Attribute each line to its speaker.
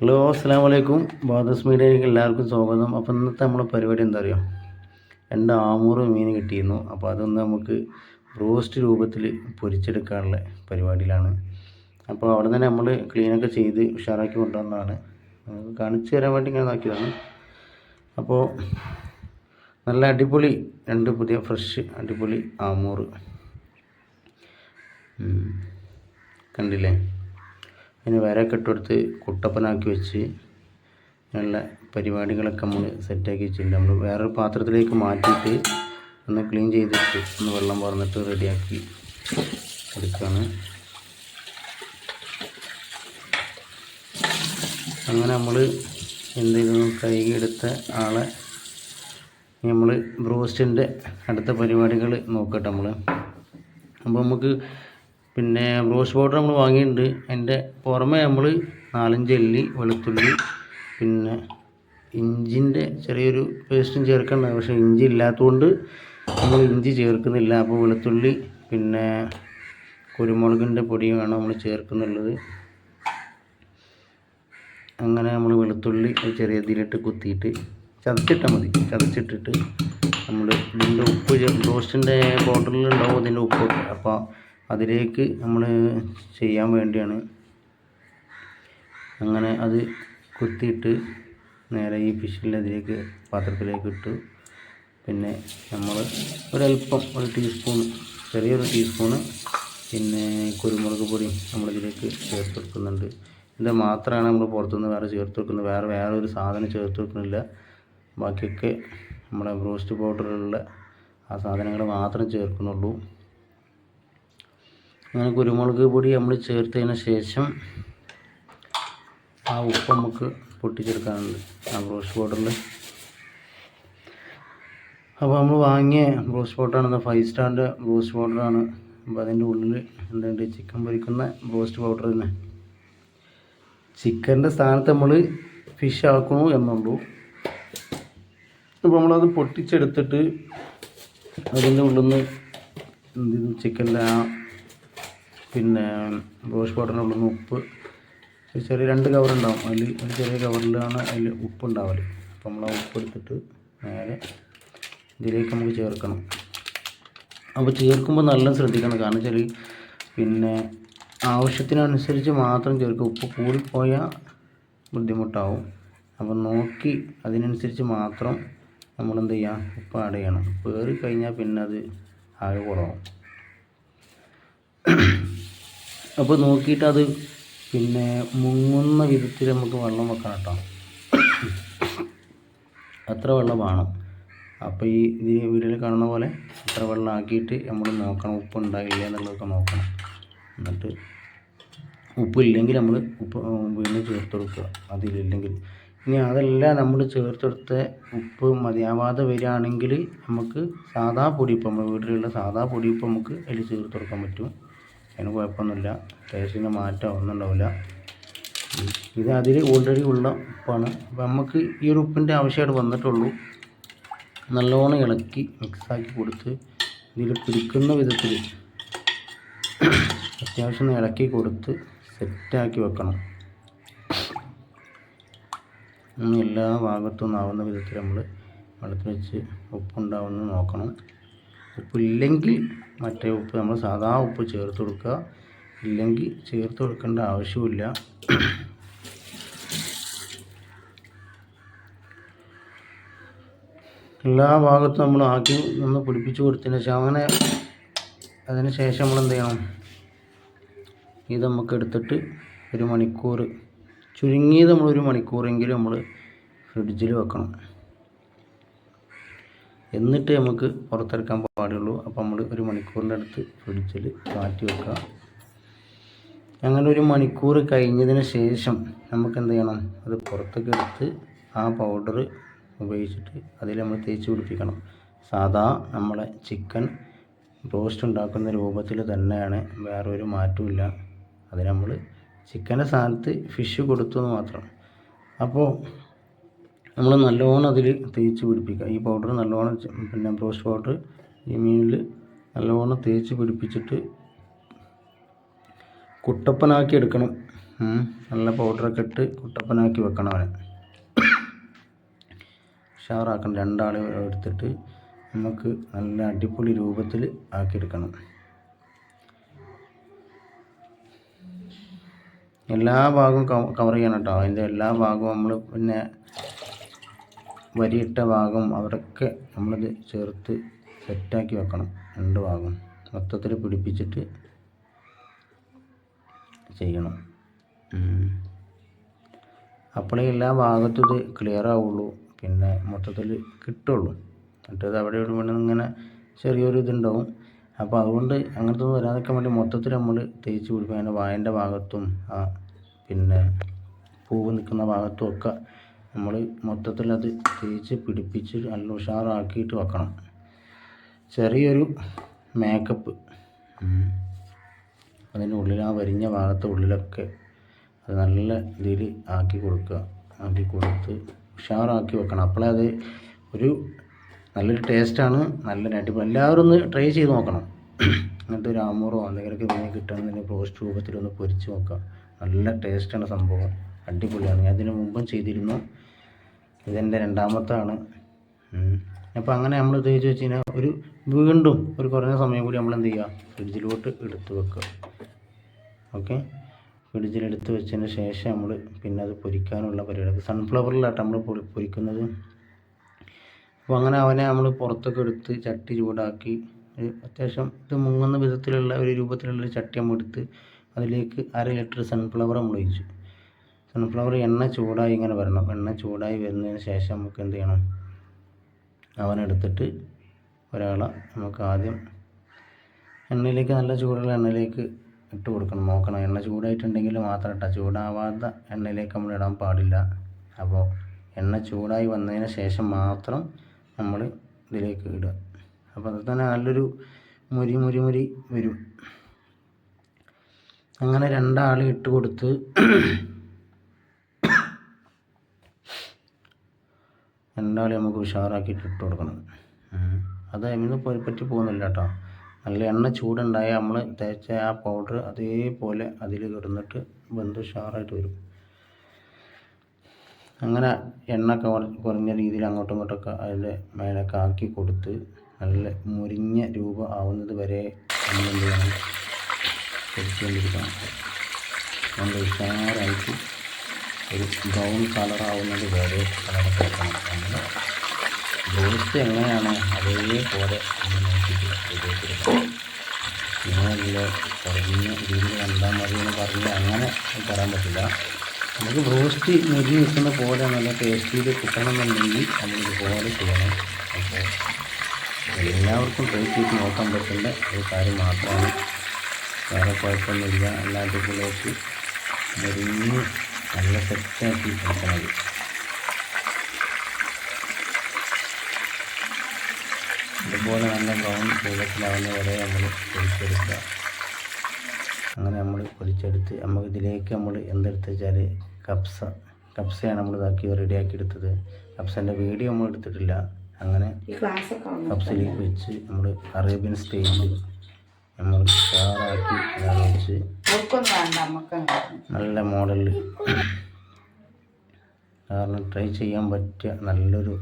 Speaker 1: Hello അസ്സാം വലൈക്കും ബാദസ് മീഡിയയിലേക്ക് എല്ലാവർക്കും സ്വാഗതം. അപ്പോൾ ഇന്നത്തെ നമ്മളെ പരിപാടി എന്താ അറിയാം? രണ്ട് ആമൂറ് മീൻ കിട്ടിയിരുന്നു. അപ്പോൾ അതൊന്ന് നമുക്ക് റോസ്റ്റ് രൂപത്തിൽ പൊരിച്ചെടുക്കാനുള്ള പരിപാടിയിലാണ്. അപ്പോൾ അവിടെ തന്നെ നമ്മൾ ക്ലീനൊക്കെ ചെയ്ത് ഉഷാറാക്കി കൊണ്ടുവന്നതാണ്. കാണിച്ചു തരാൻ വേണ്ടി ഇങ്ങനെ നോക്കിയതാണ്. അപ്പോൾ നല്ല അടിപൊളി രണ്ട് പുതിയ ഫ്രഷ് അടിപൊളി ആമൂറ്. കണ്ടില്ലേ? അതിന് വരയൊക്കെ ഇട്ടുകൊടുത്ത് കുട്ടപ്പനാക്കി വെച്ച് നല്ല പരിപാടികളൊക്കെ നമ്മൾ സെറ്റാക്കി വെച്ചിട്ടുണ്ട്. നമ്മൾ വേറൊരു പാത്രത്തിലേക്ക് മാറ്റിയിട്ട് ഒന്ന് ക്ലീൻ ചെയ്തിട്ട് ഒന്ന് വെള്ളം പറന്നിട്ട് റെഡിയാക്കി എടുക്കുകയാണ് അങ്ങനെ നമ്മൾ എന്തെങ്കിലും കഴുകി എടുത്ത ആളെ നമ്മൾ ബ്രോസ്റ്റിന്റെ അടുത്ത പരിപാടികൾ നോക്കട്ടെ നമ്മൾ. അപ്പോൾ നമുക്ക് പിന്നെ ബ്രോസ്റ്റ് പൗഡർ നമ്മൾ വാങ്ങിയിട്ടുണ്ട്. അതിന്റെ പുറമെ നമ്മൾ നാലഞ്ച് എല്ലി വെളുത്തുള്ളി പിന്നെ ഇഞ്ചിന്റെ ചെറിയൊരു പേസ്റ്റും ചേർക്കേണ്ടത് പക്ഷേ ഇഞ്ചി ഇല്ലാത്തതുകൊണ്ട് നമ്മൾ ഇഞ്ചി ചേർക്കുന്നില്ല. അപ്പോൾ വെളുത്തുള്ളി പിന്നെ കുരുമുളകിന്റെ പൊടിയുമാണ് നമ്മൾ ചേർക്കുന്നുള്ളത്. അങ്ങനെ നമ്മൾ വെളുത്തുള്ളി ചെറിയ ഇതിലിട്ട് കുത്തിയിട്ട് ചതച്ചിട്ടാൽ മതി. ചതച്ചിട്ടിട്ട് നമ്മൾ ഇതിന്റെ ഉപ്പ് റോസ്റ്റിന്റെ ബോട്ടിലുണ്ടാവും അതിന്റെ ഉപ്പ് അപ്പോൾ അതിലേക്ക് നമ്മൾ ചെയ്യാൻ വേണ്ടിയാണ്. അങ്ങനെ അത് കുത്തിയിട്ട് നേരെ ഈ ഫിഷിന്റെ അതിലേക്ക് പാത്രത്തിലേക്ക് ഇട്ടു. പിന്നെ നമ്മൾ ഒരല്പം ഒരു ടീസ്പൂൺ ചെറിയൊരു ടീസ്പൂണ് പിന്നെ കുരുമുളക് പൊടി നമ്മളിതിലേക്ക് ചേർത്ത് കൊടുക്കുന്നുണ്ട് ഇത് മാത്രമാണ് നമ്മൾ പുറത്തുനിന്ന് വേറെ ചേർത്ത് വെക്കുന്നത് വേറെ വേറെ ഒരു സാധനം ചേർത്ത് വെക്കുന്നില്ല ബാക്കിയൊക്കെ നമ്മുടെ ബ്രോസ്റ്റ് പൗഡറിലുള്ള ആ സാധനങ്ങൾ മാത്രം ചേർക്കുന്നുള്ളൂ. അങ്ങനെ കുരുമുളക് പൊടി നമ്മൾ ചേർത്തതിന് ശേഷം ആ ഉപ്പ് നമുക്ക് പൊട്ടിച്ചെടുക്കാനുണ്ട്. ആ ബ്രോസ് പൗഡറിൽ അപ്പോൾ നമ്മൾ വാങ്ങിയ ബ്രോസ് പൗഡറാണ് ഫൈവ് സ്റ്റാറിന്റെ ബ്രോസ് പൗഡറാണ്. അപ്പോൾ അതിന്റെ ഉള്ളിൽ എന്തുണ്ട്? ചിക്കൻ പൊരിക്കുന്ന ബ്രോസ്റ്റ് പൗഡർ തന്നെ. ചിക്കന്റെ സ്ഥാനത്ത് നമ്മൾ ഫിഷ് ആക്കണു എന്നുള്ളൂ. അപ്പോൾ നമ്മളത് പൊട്ടിച്ചെടുത്തിട്ട് അതിന്റെ ഉള്ളിൽ നിന്ന് ചിക്കന്റെ ആ പിന്നെ റോസ് പൗഡറിനുള്ള ഉപ്പ് ഒരു ചെറിയ രണ്ട് കവറുണ്ടാവും അതിൽ ഒരു ചെറിയ കവറിലാണ് അതിൽ ഉപ്പ് ഉണ്ടാവൽ അപ്പോൾ നമ്മൾ ആ ഉപ്പ് എടുത്തിട്ട് നേരെ ഇതിലേക്ക് നമുക്ക് ചേർക്കണം. അപ്പോൾ ചേർക്കുമ്പോൾ നല്ല ശ്രദ്ധിക്കണം. കാരണം വെച്ചാൽ പിന്നെ ആവശ്യത്തിനനുസരിച്ച് മാത്രം ചേർക്കുക. ഉപ്പ് കൂടിപ്പോയാൽ ബുദ്ധിമുട്ടാവും. അപ്പോൾ നോക്കി അതിനനുസരിച്ച് മാത്രം നമ്മൾ എന്ത് ചെയ്യുക? ഉപ്പ് ആഡ് ചെയ്യണം. കയറി കഴിഞ്ഞാൽ പിന്നെ അത് ആകെ കുറവാകും അപ്പോൾ നോക്കിയിട്ട് അത് പിന്നെ മുങ്ങുന്ന വിധത്തിൽ നമുക്ക് വെള്ളം വെക്കണം കേട്ടോ. അത്ര വെള്ളം വേണം. അപ്പോൾ ഈ ഇത് വീഡിയോയിൽ കാണുന്ന പോലെ അത്ര വെള്ളം ആക്കിയിട്ട് നമ്മൾ നോക്കണം ഉപ്പ് ഉണ്ടാകില്ല എന്നുള്ളതൊക്കെ നോക്കണം. എന്നിട്ട് ഉപ്പില്ലെങ്കിൽ നമ്മൾ ഉപ്പ് വീണ്ടും ചേർത്ത് കൊടുക്കുക. അതിലില്ലെങ്കിൽ. ഇനി അതെല്ലാം നമ്മൾ ചേർത്തെടുത്ത ഉപ്പ് മതിയാവാതെ വരികയാണെങ്കിൽ നമുക്ക് സാധാ പൊടിയപ്പം നമ്മുടെ വീട്ടിലുള്ള സാധാ പൊടിയപ്പം നമുക്ക് അതിൽ ചേർത്ത് കൊടുക്കാൻ പറ്റും. അതിന് കുഴപ്പമൊന്നുമില്ല. ടേസ്റ്റിന് മാറ്റം ഒന്നും ഉണ്ടാവില്ല ഇത് അതിൽ ഓൾറെഡി ഉള്ള ഉപ്പാണ്. അപ്പോൾ നമുക്ക് ഈ ഒരു ഉപ്പിന്റെ ആവശ്യമായിട്ട് വന്നിട്ടുള്ളൂ. നല്ലോണം ഇളക്കി മിക്സാക്കി കൊടുത്ത് ഇതിൽ പിടിക്കുന്ന വിധത്തിൽ അത്യാവശ്യം ഇളക്കി കൊടുത്ത് സെറ്റാക്കി വെക്കണം. എല്ലാ ഭാഗത്തും ആവുന്ന വിധത്തിൽ നമ്മൾ വെള്ളത്തിൽ വെച്ച് ഉപ്പുണ്ടാവുമെന്ന് നോക്കണം. ഉപ്പില്ലെങ്കിൽ മറ്റേ ഉപ്പ് നമ്മൾ സാധാ ഉപ്പ് ചേർത്ത് കൊടുക്കുക. ഇല്ലെങ്കിൽ ചേർത്ത് കൊടുക്കേണ്ട ആവശ്യമില്ല എല്ലാ ഭാഗത്തും നമ്മൾ ആക്കി ഒന്ന് പുളിപ്പിച്ച് കൊടുത്തതിന് ശേഷം അങ്ങനെ അതിന് ശേഷം നമ്മൾ എന്ത് ചെയ്യണം? ഇത് നമുക്ക് എടുത്തിട്ട് ഒരു മണിക്കൂർ ചുരുങ്ങിയത് നമ്മൾ ഒരു മണിക്കൂറെങ്കിലും നമ്മൾ ഫ്രിഡ്ജിൽ വെക്കണം. എന്നിട്ട് നമുക്ക് പുറത്തെടുക്കാൻ പാടുള്ളൂ. അപ്പോൾ നമ്മൾ ഒരു മണിക്കൂറിന്റെ അടുത്ത് ഫ്രിഡ്ജിൽ മാറ്റി വെക്കുക. അങ്ങനെ ഒരു മണിക്കൂർ കഴിഞ്ഞതിന് ശേഷം നമുക്ക് എന്ത് ചെയ്യണം? അത് പുറത്തേക്ക് എടുത്ത് ആ പൗഡർ ഉപയോഗിച്ചിട്ട് അതിൽ നമ്മൾ തേച്ച് പിടിപ്പിക്കണം. സാധാ നമ്മളെ ചിക്കൻ റോസ്റ്റ് ഉണ്ടാക്കുന്ന രൂപത്തിൽ തന്നെയാണ്. വേറെ ഒരു മാറ്റമില്ല അത് നമ്മൾ ചിക്കന്റെ സ്ഥാനത്ത് ഫിഷ് കൊടുത്തു എന്ന് മാത്രം. അപ്പോൾ നമ്മൾ നല്ലോണം അതിൽ തേച്ച് പിടിപ്പിക്കുക. ഈ പൗഡർ നല്ലോണം പിന്നെ ബ്രോസ്റ്റ് പൗഡർ ഈ മീനിൽ നല്ലോണം തേച്ച് പിടിപ്പിച്ചിട്ട് കുട്ടപ്പനാക്കി എടുക്കണം. നല്ല പൗഡറൊക്കെ ഇട്ട് കുട്ടപ്പനാക്കി വെക്കണം അവനെ. ഉഷാറാക്കണം. രണ്ടാൾ എടുത്തിട്ട് നമുക്ക് നല്ല അടിപൊളി രൂപത്തിൽ ആക്കിയെടുക്കണം. എല്ലാ ഭാഗവും കവർ ചെയ്യണം കേട്ടോ അതിന്റെ എല്ലാ ഭാഗവും നമ്മൾ പിന്നെ വരിയിട്ട ഭാഗം അവിടെയൊക്കെ നമ്മളത് ചേർത്ത് സെറ്റാക്കി വെക്കണം. രണ്ട് ഭാഗം മൊത്തത്തിൽ പിടിപ്പിച്ചിട്ട് ചെയ്യണം. അപ്പോഴേ എല്ലാ ഭാഗത്തും ഇത് ക്ലിയർ ആവുള്ളൂ. പിന്നെ മൊത്തത്തിൽ കിട്ടുള്ളൂ. മറ്റേത് അവിടെ ഇവിടെ ഇങ്ങനെ ചെറിയൊരു ഇതുണ്ടാവും. അപ്പോൾ അതുകൊണ്ട് അങ്ങനത്തെ ഒന്നും വരാതിരിക്കാൻ വേണ്ടി മൊത്തത്തിൽ നമ്മൾ തേച്ച് പിടിപ്പിക്കും. അതിന്റെ വായന്റെ ഭാഗത്തും പിന്നെ പൂവ് നിൽക്കുന്ന ഭാഗത്തും ഒക്കെ നമ്മൾ മൊത്തത്തിൽ അത് തേച്ച് പിടിപ്പിച്ച് നല്ല ഉഷാറാക്കിയിട്ട് വെക്കണം. ചെറിയൊരു മേക്കപ്പ് അതിന്റെ ഉള്ളിൽ ആ വരിഞ്ഞ ഭാഗത്തെ ഉള്ളിലൊക്കെ അത് നല്ല ഇതിൽ ആക്കി കൊടുക്കുക. ആക്കി കൊടുത്ത് ഉഷാറാക്കി വെക്കണം. അപ്പോഴേ അത് ഒരു നല്ലൊരു ടേസ്റ്റാണ് നല്ല അടിപൊളി. എല്ലാവരും ഒന്ന് ട്രൈ ചെയ്ത് നോക്കണം. അങ്ങനത്തെ ഒരു ആമൂറോ എന്തെങ്കിലുമൊക്കെ മീൻ കിട്ടുകയാണെന്നുണ്ടെങ്കിൽ റോസ്റ്റ് രൂപത്തിലൊന്ന് പൊരിച്ച് നോക്കാം നല്ല ടേസ്റ്റാണ് സംഭവം. അടിപൊളിയാണ്. ഞാൻ അതിന് മുമ്പും ചെയ്തിരുന്നു. ഇതെന്റെ രണ്ടാമത്താണ്. അപ്പോൾ അങ്ങനെ നമ്മൾ ഇത് വെച്ച് കഴിഞ്ഞാൽ ഒരു വീണ്ടും ഒരു കുറഞ്ഞ സമയം കൂടി നമ്മൾ എന്ത് ചെയ്യുക? ഫ്രിഡ്ജിലോട്ട് എടുത്ത് വെക്കുക. ഓക്കെ? ഫ്രിഡ്ജിലെടുത്ത് വെച്ചതിന് ശേഷം നമ്മൾ പിന്നെ അത് പൊരിക്കാനുള്ള പരിപാടി. സൺഫ്ലവറിലാട്ടോ നമ്മൾ പൊരി- പൊരിക്കുന്നത്. അപ്പോൾ അങ്ങനെ അവനെ നമ്മൾ പുറത്തൊക്കെ എടുത്ത് ചട്ടി ചൂടാക്കി അത്യാവശ്യം ഇത് മുങ്ങുന്ന വിധത്തിലുള്ള ഒരു രൂപത്തിലുള്ള ഒരു ചട്ടി നമ്മൾ എടുത്ത് അതിലേക്ക് അര ലിറ്റർ സൺഫ്ലവർ നമ്മൾ ഒഴിച്ചു സൺഫ്ലവർ എണ്ണ ചൂടായി ഇങ്ങനെ വരണം. എണ്ണ ചൂടായി വരുന്നതിന് ശേഷം നമുക്ക് എന്ത് ചെയ്യണം? അവനെടുത്തിട്ട് ഒരാളെ നമുക്ക് ആദ്യം എണ്ണയിലേക്ക് നല്ല ചൂടുള്ള എണ്ണയിലേക്ക് ഇട്ട് കൊടുക്കണം. നോക്കണം. എണ്ണ ചൂടായിട്ടുണ്ടെങ്കിൽ മാത്രം ഇട്ടാൽ ചൂടാവാത്ത എണ്ണയിലേക്ക് നമ്മൾ ഇടാൻ പാടില്ല. അപ്പോൾ എണ്ണ ചൂടായി വന്നതിന് ശേഷം മാത്രം നമ്മൾ ഇതിലേക്ക് ഇടുക. അപ്പോൾ അത് തന്നെ നല്ലൊരു മുരി മുരി മുരി വരും. അങ്ങനെ രണ്ടാൾ ഇട്ട് കൊടുത്ത് രണ്ടാളെ നമുക്ക് ഉഷാറാക്കിയിട്ട് ഇട്ട് കൊടുക്കണം. അത് അതിന് പറ്റി പോകുന്നില്ല കേട്ടോ. നല്ല എണ്ണ ചൂടുണ്ടായ നമ്മൾ തേച്ച ആ പൗഡർ അതേപോലെ അതിൽ കിടന്നിട്ട് ബന്ധു ഉഷാറായിട്ട് വരും. അങ്ങനെ എണ്ണ കുറ- കുറഞ്ഞ രീതിയിൽ അങ്ങോട്ടും ഇങ്ങോട്ടൊക്കെ അതിന്റെ മേലൊക്കെ ആക്കി കൊടുത്ത് നല്ല മുരിഞ്ഞ രൂപം ആവുന്നത് വരെ നമ്മൾ എന്ത് ചെയ്യണം? കൊടുത്തുകൊണ്ടിരിക്കണം. നമ്മൾ ഉഷാറായിട്ട് ഒരു ബ്രൗൺ കളറാവുന്നത് വരെ കളറൊക്കെ വെക്കണം നമ്മൾ ബ്രോസ്റ്റ് എങ്ങനെയാണോ? അതേപോലെ നമ്മൾ നോക്കിയിട്ട് കുറഞ്ഞ രീതിയിൽ കണ്ടാൽ മതി എന്ന് പറഞ്ഞ് അങ്ങനെ പറയാൻ പറ്റില്ല. നമുക്ക് ബ്രോസ്റ്റ് മുരി നിൽക്കുന്ന പോലെ നല്ല ടേസ്റ്റിയിൽ കിട്ടണമെന്നുണ്ടെങ്കിൽ നമ്മൾ ഇതുപോലെ ചെയ്യണം. അപ്പോൾ എല്ലാവർക്കും ട്രൈ ചെയ്ത് നോക്കാൻ പറ്റുന്ന ഒരു കാര്യം മാത്രമാണ്. വേറെ കുഴപ്പമൊന്നുമില്ല. എല്ലാ അടിപൊളിയായിട്ട് മുരിഞ്ഞ് നല്ല സെറ്റാക്കി എടുക്കണത് ഇതുപോലെ നല്ല ബ്രൗൺ രൂപത്തിലാവുന്ന വരെ നമ്മൾ പൊരിച്ചെടുക്കുക അങ്ങനെ നമ്മൾ പൊരിച്ചെടുത്ത് നമുക്ക് ഇതിലേക്ക് നമ്മൾ എന്തെടുത്ത് വെച്ചാൽ കപ്സ കപ്സയാണ് നമ്മൾ ഇതാക്കി റെഡിയാക്കി എടുത്തത് കപ്സന്റെ വീഡിയോ നമ്മൾ എടുത്തിട്ടില്ല. അങ്ങനെ കപ്സിലേക്ക് വെച്ച് നമ്മൾ അറേബ്യൻ സ്റ്റൈലിൽ നമ്മൾ നല്ല മോഡലിൽ കാരണം ട്രൈ ചെയ്യാൻ പറ്റിയ നല്ലൊരു